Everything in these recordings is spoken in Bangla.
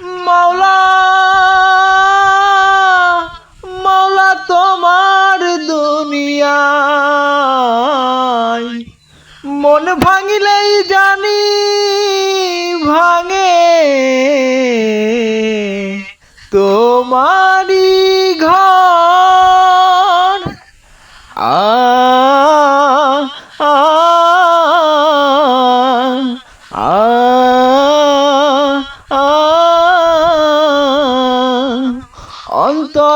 মাওলা মাওলা তোমার দুনিয়ায়। মন ভাঙিলেই জানি ভাঙে। তোমারি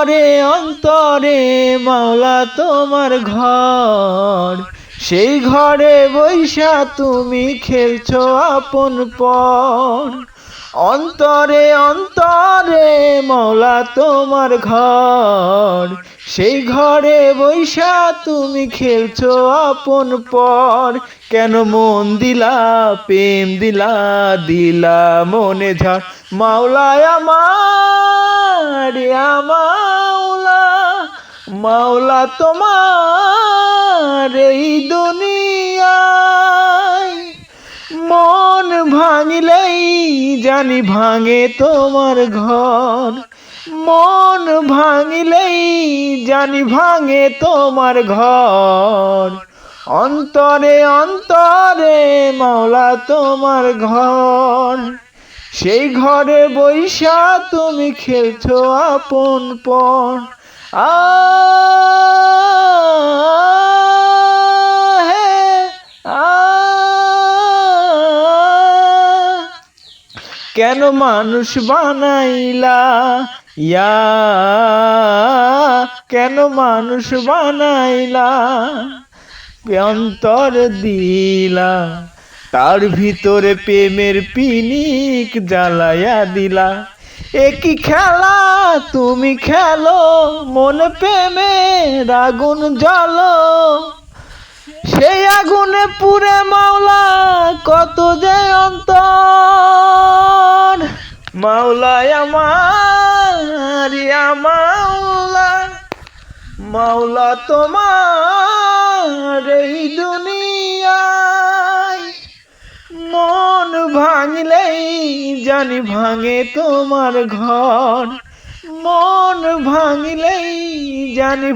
অন্তরে অন্তরে মাওলা তোমার ঘর। সেই ঘরে বৈশা তুমি খেলছো আপন পর। অন্তরে অন্তরে মাওলা তোমার ঘর। সেই ঘরে বৈশা তুমি খেলছো আপন পর। কেন মন দিলা, প্রেম দিলা দিলা মনে ঝড়। মাওলায় আমার মাওলা মাওলা তোমার এই দুনিয়ায়। মন ভাঙিলেই জানি ভাঙে তোমার ঘর। মন ভাঙিলেই জানি ভাঙে তোমার ঘর। অন্তরে অন্তরে মাওলা তোমার ঘর। সেই ঘরে বৈশা তুমি খেলছো আপন আ কেন মানুষ বানাইলা? ইয়া, কেন মানুষ বানাইলা? অন্তর দিলা, তার ভিতরে প্রেমের পিনিক জ্বালায়া দিলা। একই খেলা তুমি খেলো, মন প্রেমের আগুন জ্বালো। সেই আগুনে পুরে মাওলা, কত যে অন্তর। মাওলায় আমার মাওলা মাওলা তোমার এই দুনিয়ায় মন ভাঙলেই জানি ভাঙে তোমার ঘর। মন ভাঙলেই জানি